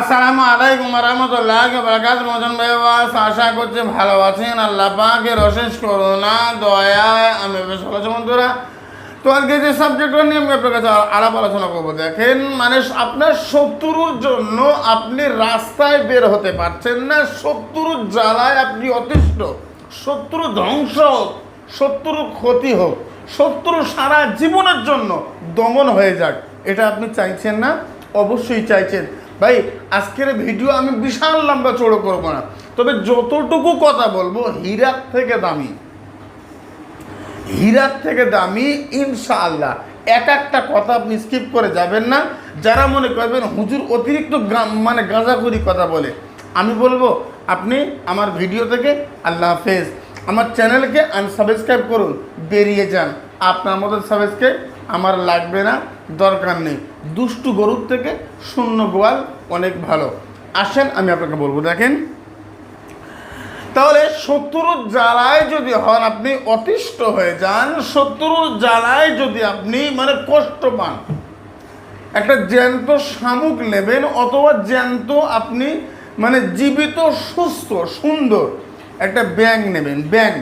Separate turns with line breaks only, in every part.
আসসালামু আলাইকুম রহমতুল্লাহ বরকাত মজন ভাইবাস আশা করছি ভালো আছেন। আল্লাহ পাকের অশেষ করুণা, দয়ায় আমি বেশ ভালো আছি বন্ধুরা। তো আজকে যে সাবজেক্টটা নিয়ে আমি আপনার কাছে আলাপ আলোচনা করব, দেখেন মানে আপনার শত্রুর জন্য আপনি রাস্তায় বের হতে পারছেন না। শত্রুর জ্বালায় আপনি অতিষ্ঠ। শত্রু ধ্বংস হোক, শত্রুর ক্ষতি হোক, শত্রু সারা জীবনের জন্য দমন হয়ে যাক, এটা আপনি চাইছেন না? অবশ্যই চাইছেন। ভাই, আজকের ভিডিও আমি বিশাল লম্বা চড়ো করব না। তবে যতটুকু কথা বলব, হীরার থেকে দামি। হীরার থেকে দামি, ইনশাআল্লাহ। এক একটা কথা আপনি স্কিপ করে যাবেন না। যারা মনে করবেন হুজুর অতিরিক্ত মানে গাঁজাখুরি কথা বলে, আমি বলব, আপনি আমার ভিডিও থেকে আল্লাহ হাফেজ। আমার চ্যানেলকে আনসাবস্ক্রাইব করুন, বেরিয়ে যান। আপনার মতো সাবস্ক্রাইব আমার লাগবে না, দরকার নেই। দুষ্টু গরুর থেকে শূন্য গোয়াল অনেক ভালো। আসেন, আমি আপনাকে বলব, দেখেন। তাহলে শত্রুর জ্বালায় যদি হন, আপনি অতিষ্ঠ হয়ে যান। শত্রুর জ্বালায় যদি আপনি মানে কষ্ট পান, একটা জ্যান্ত শামুক নেবেন, অথবা জ্যান্ত আপনি মানে জীবিত, সুস্থ, সুন্দর একটা ব্যাং নেবেন ব্যাং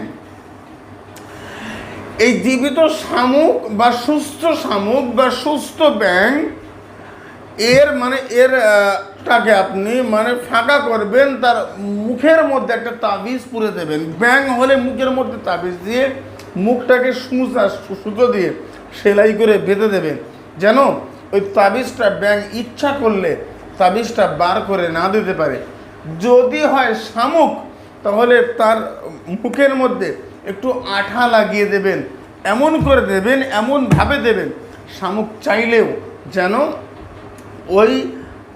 এই জীবিত শামুক বা সুস্থ শামুক বা সুস্থ ব্যাং এর মানে এর টাকে আপনি মানে ফাঁকা করবেন, তার মুখের মধ্যে একটা তাবিজ পুরে দেবেন। ব্যাং হলে মুখের মধ্যে তাবিজ দিয়ে মুখটাকে সুচা সুতো দিয়ে সেলাই করে বেঁধে দেবেন। যেন ওই তাবিজটা ব্যাং ইচ্ছা করলে তাবিজটা বার করে না দিতে পারে। যদি হয় শামুক তাহলে তার মুখের মধ্যে একটু আঠা লাগিয়ে দেবেন, এমন করে দেবেন, এমনভাবে দেবেন, শামুক চাইলেও যেন ওই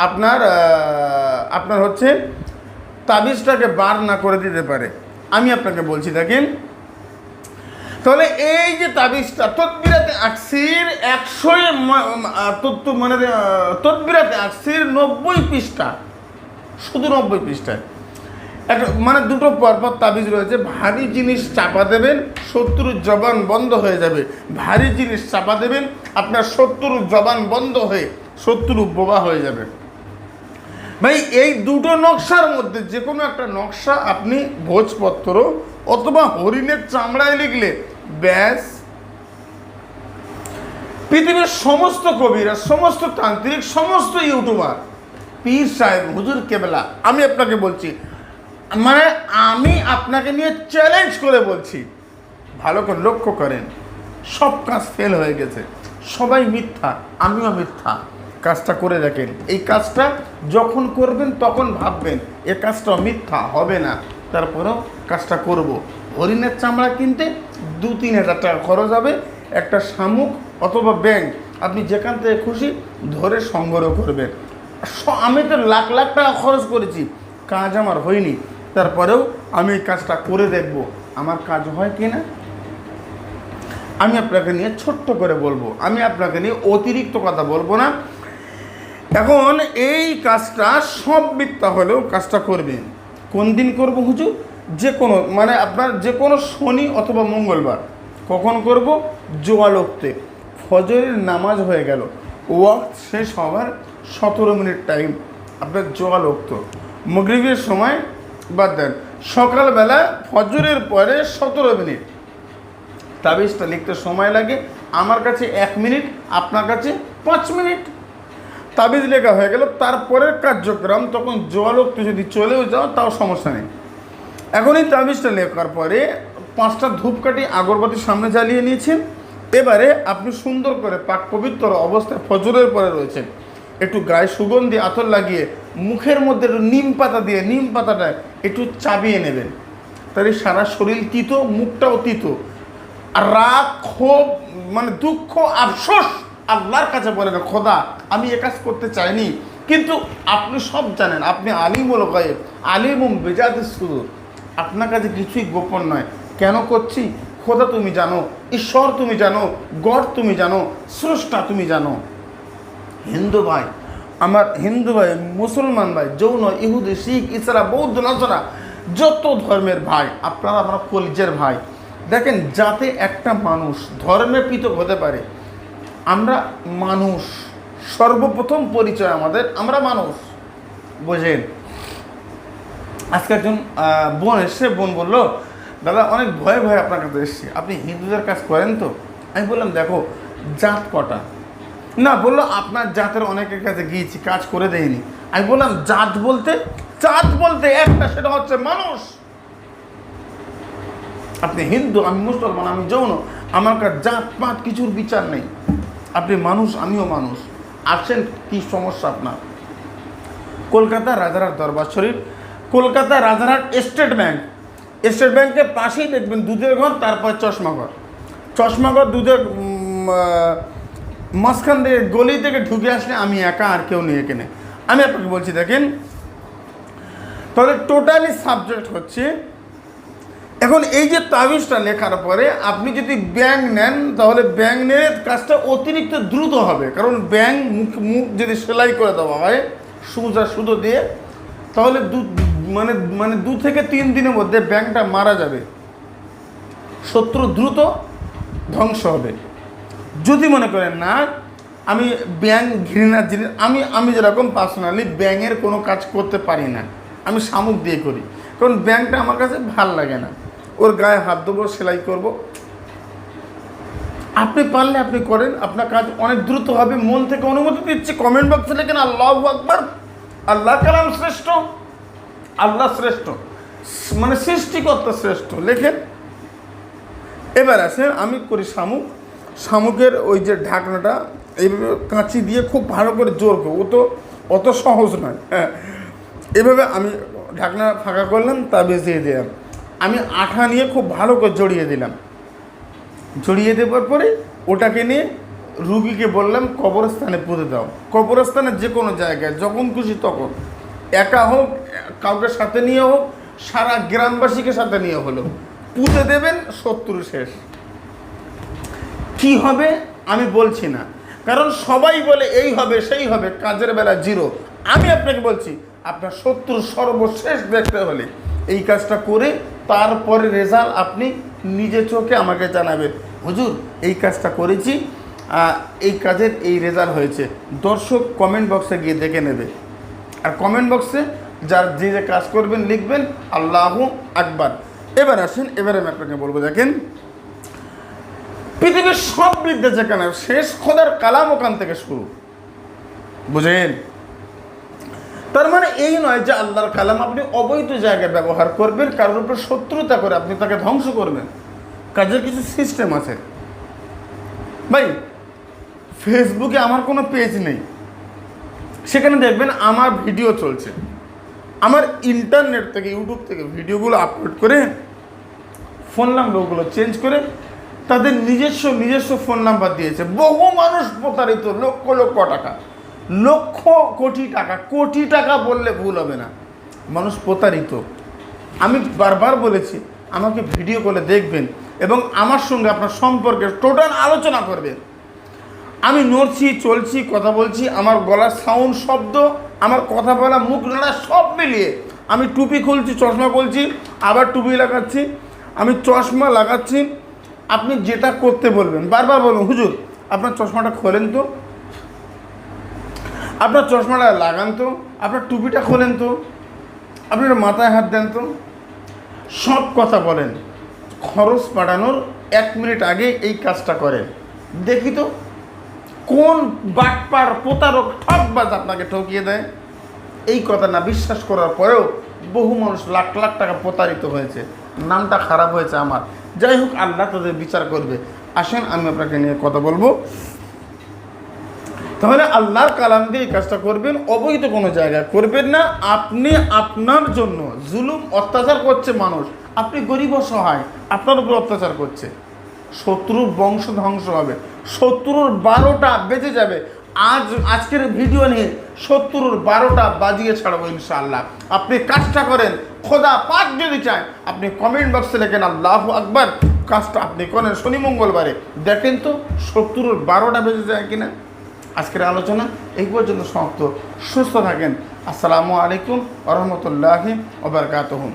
আপনার আপনার হচ্ছে তাবিজটাকে বার না করে দিতে পারে। আমি আপনাকে বলছি, দেখেন। তাহলে এই যে তাবিজটা, তদবিরাতে আকসির একশোই মানে তদবিরাতে আকসির নব্বই পৃষ্ঠা। শুধু নব্বই পৃষ্ঠায়। একটা মানে দুটো পরপর তাবিজ রয়েছে। ভারী জিনিস চাপা দেবেন, শত্রুর জবান বন্ধ হয়ে যাবে। ভারী জিনিস চাপা দেবেন, আপনার শত্রুর জবান বন্ধ হয়ে শত্রু বোবা হয়ে যাবে। ভাই, এই দুটো নকশার মধ্যে যে কোনো একটা নকশা আপনি ভোজপত্র অথবা হরিণের চামড়ায় লিখলে, ব্যাস। পৃথিবীর সমস্ত কবিরা, সমস্ত তান্ত্রিক, সমস্ত ইউটিউবার, পীর সাহেব, হুজুর কেবলা, আমি আপনাকে বলছি মানে আমি আপনাকে নিয়ে চ্যালেঞ্জ করে বলছি। ভালো করে লক্ষ্য করেন, সব কাজ ফেল হয়ে গেছে। সবাই মিথ্যা, আমিও মিথ্যা। কাজটা করে দেখেন, এই কাজটা যখন করবেন তখন ভাববেন, এ কাজটা মিথ্যা, হবে না। তারপরেও কাজটা করব। হরিণের চামড়া কিনতে দু তিন হাজার টাকা খরচ হবে। একটা শামুক অথবা ব্যাংক আপনি যেখান থেকে খুশি ধরে সংগ্রহ করবেন। আমি তো লাখ লাখ টাকা খরচ করেছি, কাজ আমার হয়নি। তারপরেও আমি এই কাজটা করে দেখব। আমার কাজ হয় কি না? আমি আপনাকে নিয়ে ছোট্ট করে বলব। আমি আপনাকে নিয়ে অতিরিক্ত কথা বলব না। এখন এই কাজটা সব মিথ্যা হলেও কাজটা করবেন কোন দিন করব হুজুর? যে কোনো মানে আপনার যে কোনো শনি অথবা মঙ্গলবার। কখন করব? জোয়ালোকতে ফজরের নামাজ হয়ে গেল। ওয়াক্ত শেষ হওয়ার সতেরো মিনিট টাইম আপনার জোয়ালোক্ত মগরিবের সময় বাদ দেন। সকালবেলা ফজরের পরে সতেরো মিনিট। তাবিজটা লিখতে সময় লাগে। আমার কাছে এক মিনিট, আপনার কাছে পাঁচ মিনিট। তাবিজ লেখা হয়ে গেল। তারপরের কার্যক্রম, তখন জলক্ত যদি চলেও যাও, তাও সমস্যা নেই। এখন এই তাবিজটা লেখার পরে পাঁচটা ধূপকাঠি আগরবাতির সামনে জ্বালিয়ে নিয়েছেন। এবারে আপনি সুন্দর করে পাক পবিত্র অবস্থায় ফজরের পরে রয়েছেন। একটু গায়ে সুগন্ধি, আতর লাগিয়ে মুখের মধ্যে একটু নিম পাতা দিয়ে, নিম পাতাটা একটু চাবিয়ে নেবেন। তাহলে সারা শরীর তিত, মুখটাও তিত। আর রাগ, ক্ষোভ মানে দুঃখ, আফসোস আল্লাহর কাছে বলেন খোদা, আমি এ কাজ করতে চাইনি। কিন্তু আপনি সব জানেন, আপনি আলিম আলিমুল গায়েব, আলিমুম বেজাদ সুদূর। আপনার কাছে কিছুই গোপন নয়। কেন করছি? খোদা তুমি জানো, ঈশ্বর তুমি জানো, গড তুমি জানো, স্রষ্টা তুমি জানো। হিন্দু ভাই, আমার হিন্দু ভাই, মুসলমান ভাই, যৌন, ইহুদি, শিখ, ইসরা, বৌদ্ধ, নজরা, যত ধর্মের ভাই, আপনারা আমরা কলিজের ভাই। দেখেন যাতে একটা মানুষ, ধর্মে পৃথক হতে পারে। আমরা মানুষ, সর্বপ্রথম পরিচয় আমাদের, আমরা মানুষ। বোঝেন? আজকে একজন বোন এসছে বোন বলল, দাদা, অনেক ভয়ে ভয়ে আপনার কাছে এসছি। আপনি হিন্দুদের কাজ করেন তো? আমি বললাম, দেখো, জাত কটা। না, বলল আপনার জাতের অনেকের কাছে গিয়েছি, কাজ করে দেয়নি। আমি বললাম, জাত বলতে? জাত বলতে একটা, সেটা হচ্ছে মানুষ। আপনি হিন্দু, আমি মুসলমান, আমি যৌন, আমার কাছে জাত, পাত কিছুর বিচার নেই। আপনি মানুষ, আমিও মানুষ। আসছেন কি সমস্যা আপনার? Kolkata Rajarhat Darbar Sharif, Kolkata Rajarhat State Bank. State ব্যাংকের পাশেই দেখবেন দুধের ঘর, তারপর চশমাঘর। চশমাঘর, দুধের মাঝখান থেকে গলি থেকে ঢুকে আসলে আমি একা আর কেউ নেই এখানে। আমি আপনাকে বলছি, দেখেন। তাহলে টোটালি সাবজেক্ট হচ্ছে, এখন এই যে তাবিজটা লেখার পরে আপনি যদি ব্যাংক নেন, তাহলে ব্যাংক নিয়ে কাজটা অতিরিক্ত দ্রুত হবে। কারণ ব্যাংক মুখ মুখ যদি সেলাই করে দেওয়া হয়, সুজা সুতো দিয়ে, তাহলে দু মানে মানে দু থেকে তিন দিনের মধ্যে ব্যাংটা মারা যাবে। শত্রু দ্রুত ধ্বংস হবে। যদি মনে করেন না, আমি ব্যাংক ঘৃণার জিনিস, আমি আমি যেরকম পার্সোনালি ব্যাংকের কোনো কাজ করতে পারি না, আমি শামুক দিয়ে করি। কারণ ব্যাংকটা আমার কাছে ভালো লাগে না। ওর গায়ে হাত দেবো সেলাই করব। আপনি পারলে আপনি করেন, আপনার কাজ অনেক দ্রুত হবে, মন থেকে অনুমতি দিচ্ছে কমেন্ট বক্সে লেখেন, আল্লাহ আকবর। আল্লাহ কালাম শ্রেষ্ঠ, আল্লাহ শ্রেষ্ঠ মানে সৃষ্টিকর্তা শ্রেষ্ঠ। লেখেন, এবার আসেন, আমি করি শামুক। শামুকের ওই যে ঢাকনাটা এইভাবে কাঁচি দিয়ে খুব ভালো করে জোর করব ও তো অত সহজ নয় হ্যাঁ। এভাবে আমি ঢাকনা ফাঁকা করলাম, তা দিয়ে দিলাম। আমি আঠা নিয়ে খুব ভালো করে জড়িয়ে দিলাম। জড়িয়ে দেওয়ার পরে ওটাকে নিয়ে রুগীকে বললাম, কবরস্থানে পুঁতে দাও। কবরস্থানে যে কোনো জায়গায়, যখন খুশি তখন। একা হোক, কাউকে সাথে নিয়ে হোক, সারা গ্রামবাসীকে সাথে নিয়ে হলো পুঁতে দেবেন, শত্রু শেষ। কি হবে? আমি বলছি না। কারণ সবাই বলে এই হবে, সেই হবে, কাজের বেলা জিরো। আমি আপনাকে বলছি, আপনার শত্রু সর্বশেষ দেখতে হলে এই কাজটা করে তারপরে রেজাল্ট আপনি নিজে চোখে আমাকে জানাবেন। হুজুর, এই কাজটা করেছি এই কাজের এই রেজাল্ট হয়েছে। দর্শক কমেন্ট বক্সে গিয়ে দেখে নেবে। আর কমেন্ট বক্সে যার যে যে কাজ করবেন, লিখবেন, আল্লাহ আকবার। এবার আসেন, এবারে আমি আপনাকে বলব, দেখেন। পৃথিবীর সব বিদ্যা যেখানে শেষ খোদার কালাম ওখান থেকে শুরু। বুঝেন? তার মানে এই নয় যে আল্লাহর কালাম আপনি অবৈধ জায়গায় ব্যবহার করবেন, কারোর উপর শত্রুতা করে আপনি তাকে ধ্বংস করবেন। কাজের কিছু সিস্টেম আছে। ভাই, ফেসবুকে আমার কোনো পেজ নেই। সেখানে দেখবেন আমার ভিডিও চলছে। আমার ইন্টারনেট থেকে ইউটিউব থেকে ভিডিওগুলো আপলোড করে ফোন নাম্বারগুলো চেঞ্জ করে তাদের নিজস্ব নিজস্ব ফোন নাম্বার দিয়েছে। বহু মানুষ প্রতারিত, লক্ষ লক্ষ টাকা। লক্ষ কোটি টাকা। কোটি টাকা বললে ভুল হবে না। মানুষ প্রতারিত। আমি বারবার বলেছি, আমাকে ভিডিও করে দেখবেন এবং আমার সঙ্গে আপনার সম্পর্কে টোটাল আলোচনা করবেন। আমি নড়ছি, চলছি, কথা বলছি, আমার গলার সাউন্ড শব্দ, আমার কথা বলা, মুখ নাড়া সব মিলিয়ে আমি টুপি খুলছি, চশমা খুলছি, আবার টুপি লাগাচ্ছি, আমি চশমা লাগাচ্ছি আপনি যেটা করতে বলবেন, বারবার বলুন, হুজুর, আপনার চশমাটা খোলেন তো? আপনার চশমাটা লাগান তো? আপনার টুপিটা খোলেন তো? আপনি মাথায় হাত দেন তো? সব কথা বলেন। খরচ পাঠানোর এক মিনিট আগে এই কাজটা করেন। দেখি তো, কোন বাটপার প্রতারক ঠকবাজ আপনাকে ঠকিয়ে দেয়? এই কথা না বিশ্বাস করার পরেও বহু মানুষ লাখ লাখ টাকা প্রতারিত হয়েছে। নামটা খারাপ হয়েছে আমার। যাই হোক, আল্লাহ তাদের বিচার করবে। আসেন, আমি আপনাকে নিয়ে কথা বলব। তাহলে আল্লাহর কালাম দিয়ে এই কাজটা করবেন, অবৈধ কোনো জায়গায় করবেন না। আপনি আপনার জন্য জুলুম, অত্যাচার করছে মানুষ। আপনি গরিব অসহায়, আপনার উপর অত্যাচার করছে। শত্রুর বংশ ধ্বংস হবে। শত্রুর বারোটা বেঁচে যাবে। আজ, আজকের ভিডিও নিয়ে শত্রুর বারোটা বাজিয়ে ছাড়বো ইনশাআল্লাহ। আপনি কাজটা করেন, খোদা পাক যদি চায়, আপনি কমেন্ট বক্সে লেখেন, আল্লাহ আকবার। কাজটা আপনি করেন শনি মঙ্গলবারে। দেখেন তো শত্রুর বারোটা বেজে যায় কিনা? আজকের আলোচনা এই পর্যন্ত সমাপ্ত। সুস্থ থাকেন। আসসালামু আলাইকুম রহমতুল্লাহ ওবরকাতহুম